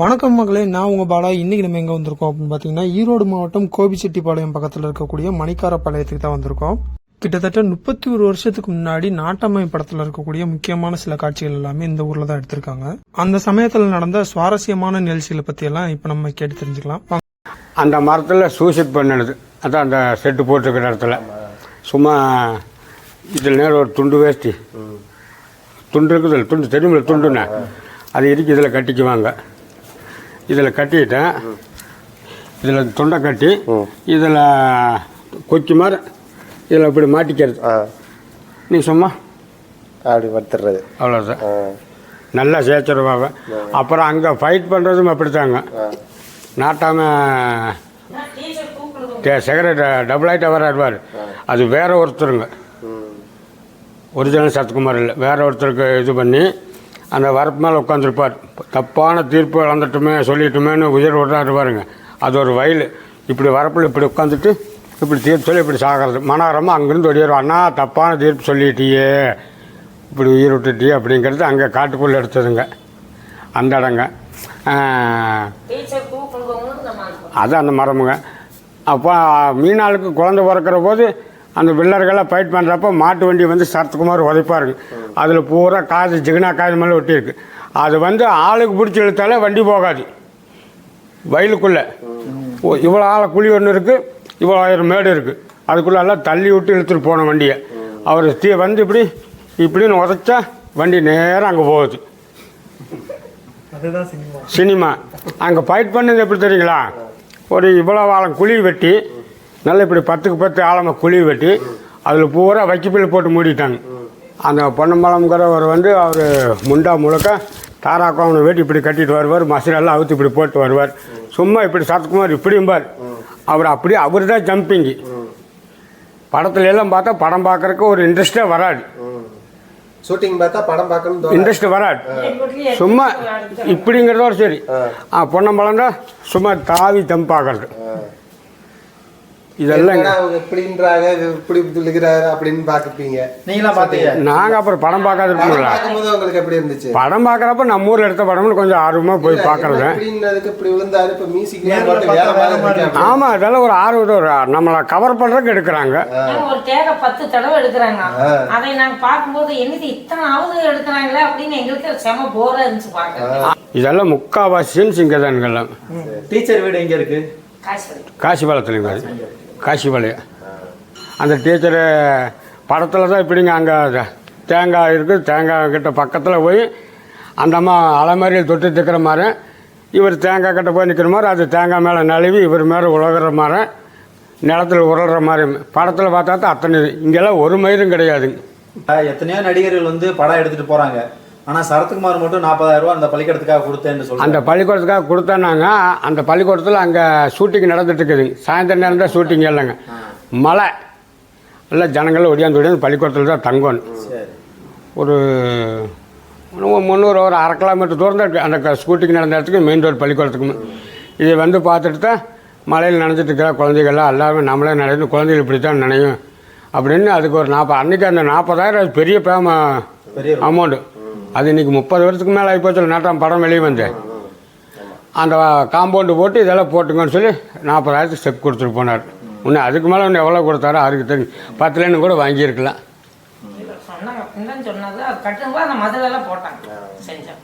வணக்கம் மகளே நான் உங்க பாலா. இன்னைக்கு நம்ம எங்க வந்திருக்கோம் அப்படின்னு பாத்தீங்கன்னா ஈரோடு மாவட்டம் கோபிச்செட்டிப்பாளையம் பக்கத்துல இருக்கக்கூடிய மணிக்காரப்பாளையத்துக்கு தான் வந்திருக்கோம். கிட்டத்தட்ட முப்பத்தி ஒரு வருஷத்துக்கு முன்னாடி நாட்டம்மை படத்துல இருக்கக்கூடிய முக்கியமான சில காட்சிகள் எல்லாமே இந்த ஊர்ல தான் எடுத்திருக்காங்க. அந்த சமயத்துல நடந்த சுவாரஸ்யமான நிகழ்ச்சிகளை பத்தி எல்லாம் இப்ப நம்ம கேட்டு தெரிஞ்சுக்கலாம். அந்த மரத்தில் சூசைட் பண்ணினது. அதான் அந்த செட்டு போட்டிருக்கிற இடத்துல. சும்மா இதில் நேரம் ஒரு துண்டு வேஷ்டி துண்டு இருக்குதுல்ல துண்டு தெரியுமில்ல துண்டுண்ணே அது இருக்கு இதில் கட்டிக்குவாங்க. இதில் கட்டிட்டேன். இதில் துண்டை கட்டி இதில் கொக்கி மாதிரி இதில் இப்படி மாட்டிக்கிறது. நீ சும்மா. அப்படி படுத்துடுறது அவ்வளோதான் நல்லா சேர்த்துருவாங்க அப்புறம் அங்கே ஃபைட் பண்ணுறதும் அப்படித்தாங்க. நாட்டாம சிகரெட் டபுள் ஆகிட்ட வராடுவார் அது வேற ஒருத்தருங்க. ஒரிஜினல் சத்குமார் இல்லை. வேற ஒருத்தருக்கு இது பண்ணி அந்த வரப்பு மேலே உட்காந்துருப்பார் தப்பான தீர்ப்பு இழந்துட்டுமே சொல்லிட்டுமேன்னு உயிர் விடுறாரு பாருங்க. அது ஒரு வயல். இப்படி வரப்பில் இப்படி உட்காந்துட்டு இப்படி தீர்ப்பு சொல்லி இப்படி சாகிறது. மனாரமாக அங்கேருந்து அண்ணா தப்பான தீர்ப்பு சொல்லிட்டியே. இப்படி உயிர் விட்டுட்டியே அப்படிங்கிறது அங்கே காட்டுக்குள்ளே எடுத்ததுங்க. அந்த இடங்க. அது அந்த மரமுங்க. அப்போ மீனாளுக்கு குழந்தை பிறக்கிற போது அந்த வில்லர்களை ஃபைட் பண்ணுறப்ப மாட்டு வண்டி வந்து சரத்குமார் உதைப்பாருங்க. அதில் பூரா காது ஜிகினா காது மேலே ஒட்டியிருக்கு. அது வந்து ஆளுக்கு பிடிச்சி இழுத்தாலே வண்டி போகாது. வயலுக்குள்ளே. இவ்வளோ ஆளை குழி ஒன்று இருக்குது இவ்வளோ ஆயிரம் மேடு இருக்குது அதுக்குள்ளே எல்லாம் தள்ளி விட்டு இழுத்துட்டு போன வண்டியை. அவர் தீ வந்து இப்படி இப்படின்னு உதைச்சா வண்டி நேராக அங்கே போகுது. சினிமா. அங்கே ஃபைட் பண்ணது எப்படி தெரியுங்களா? ஒரு இவ்வளோ ஆழம் குழி வெட்டி நல்லா இப்படி பத்துக்கு பத்து ஆழமாக குழி வெட்டி அதில் பூரா வைக்கப்பில் போட்டு மூடிட்டாங்க. அந்த பொன்னம்பலம்ங்கிறவர் வந்து அவர் முண்டா முழுக்க தாராக்கோவனை வெட்டி இப்படி கட்டிட்டு வருவார் மசிலெல்லாம் அவுத்து இப்படி போட்டு வருவார். சும்மா இப்படி சத்துக்குமார் இப்படிம்பார் அவர் அப்படியே அவர் தான் ஜம்பிங்கு படத்துல எல்லாம் பார்த்தா படம் பார்க்கறதுக்கு ஒரு இன்ட்ரெஸ்டே வராது. ஷூட்டிங் பார்த்தா படம் பார்க்கணும் இன்ட்ரெஸ்ட் வராது. சும்மா இப்படிங்கிறதோட சரி. ஆ. பொன்னம்பழம் தான் சும்மா தாவி தம்பாகிறது இதெல்லாம் அவங்க எப்படின்றாங்க சொல்லுகிறாரு அப்படின்னு பார்த்துப்பீங்க நீங்களாம் பார்த்தீங்க. நாங்கள் அப்புறம் படம் பார்க்காத படம் இருப்பீங்களா பார்க்கும்போது உங்களுக்கு எப்படி இருந்துச்சு? படம் பார்க்குறப்ப நம்ம ஊரில் எடுத்த படம்னு கொஞ்சம் ஆர்வமாக போய் பார்க்குறது. இப்படின்னதுக்கு இப்படி விழுந்தாரு இப்ப மியூசிக். ஆமாம் இதெல்லாம் ஒரு ஆர்வம் ஒரு நம்மளை கவர் பண்ணுறதுக்கு எடுக்கிறாங்க. ஏன் ஒரு தேவை பத்து தடவை எடுக்கிறாங்க. ஆ. அதை நாங்க பார்க்கும்போது என்னது இத்தனாவது எடுக்கிறாங்களே அப்படின்னு எங்களுக்கு செம போரா இருந்துச்சு பார்க்க இதெல்லாம் முக்காவாசின்னு சிங்கதான்கள்லாம் டீச்சர் வீடு எங்க இருக்கு? காசு காசிமலை. காசிபாளையம் அந்த டீச்சரு படத்தில் தான் இப்படிங்க அங்கே தேங்காய் இருக்குது தேங்காய் கிட்ட பக்கத்தில் போய் அந்த அம்மா அலைமாரியில் தொட்டு திக்கிற மாதிரி இவர் தேங்காய் கிட்ட போய் நிற்கிற மாதிரி அது தேங்காய் மேலே நழுவி இவர் மேலே உலகிற மாதிரி நிலத்தில் உருள்ற மாதிரி படத்தில் பார்த்தா தான் அத்தனை இங்கெல்லாம் ஒரு மயிரும் கிடையாதுங்க. எத்தனையோ நடிகர்கள் வந்து படம் எடுத்துகிட்டு போகிறாங்க ஆனா சரத்குமார் மட்டும் நாற்பதாயிரம் அந்த பள்ளிக்கூடத்துக்காக கொடுத்தேன்னு அந்த சொல்றாங்க பள்ளிக்கூடத்துக்காக கொடுத்தானாங்க அந்த பள்ளிக்கூடத்தில் அங்கே ஷூட்டிங் நடந்துட்டு இருக்குதுங்க சாயந்தரம் நேரம் தான் ஷூட்டிங் இல்லைங்க மழை. எல்லாம் ஜனங்கள் ஒடியாந்து ஒடியாந்து பள்ளிக்கூடத்தில் தான் தங்கணும் ஒரு முந்நூறு ஒரு அரை கிலோமீட்டர் தூரம் தான் இருக்குது அந்த ஸ்கூட்டிங் நடந்த இடத்துக்கு மெயின் ரோடு பள்ளிக்கூடத்துக்கு இதை வந்து பார்த்துட்டு தான் மழையில் நனைஞ்சிட்டு இருக்கிற குழந்தைகள்லாம் எல்லாமே நம்மளே நினைந்து குழந்தைகள் இப்படி தான் நினையும். அப்படின்னு அதுக்கு ஒரு நாற்பது அன்றைக்கி அந்த நாற்பதாயிரம் பெரிய பேம பெரிய அமௌண்ட்டு அது இன்னைக்கு முப்பது வருஷத்துக்கு மேலே ஆகிப்போச்சு நாட்டம் படம் வெளியே வந்தேன் அந்த காம்பவுண்டு போட்டு இதெல்லாம் போட்டுங்கன்னு சொல்லி நாற்பதாயிரத்துக்கு ஸ்டெப் கொடுத்துட்டு போனார். இன்னும் அதுக்கு மேலே இன்னும் எவ்வளோ கொடுத்தாரோ அதுக்கு தெரியும் பத்து லேன்னு கூட வாங்கியிருக்கலாம். சொன்னாங்க. சொன்னது அது கட்டும்போது அந்த மதுளெல்லாம் போட்டாங்க. செஞ்சோம்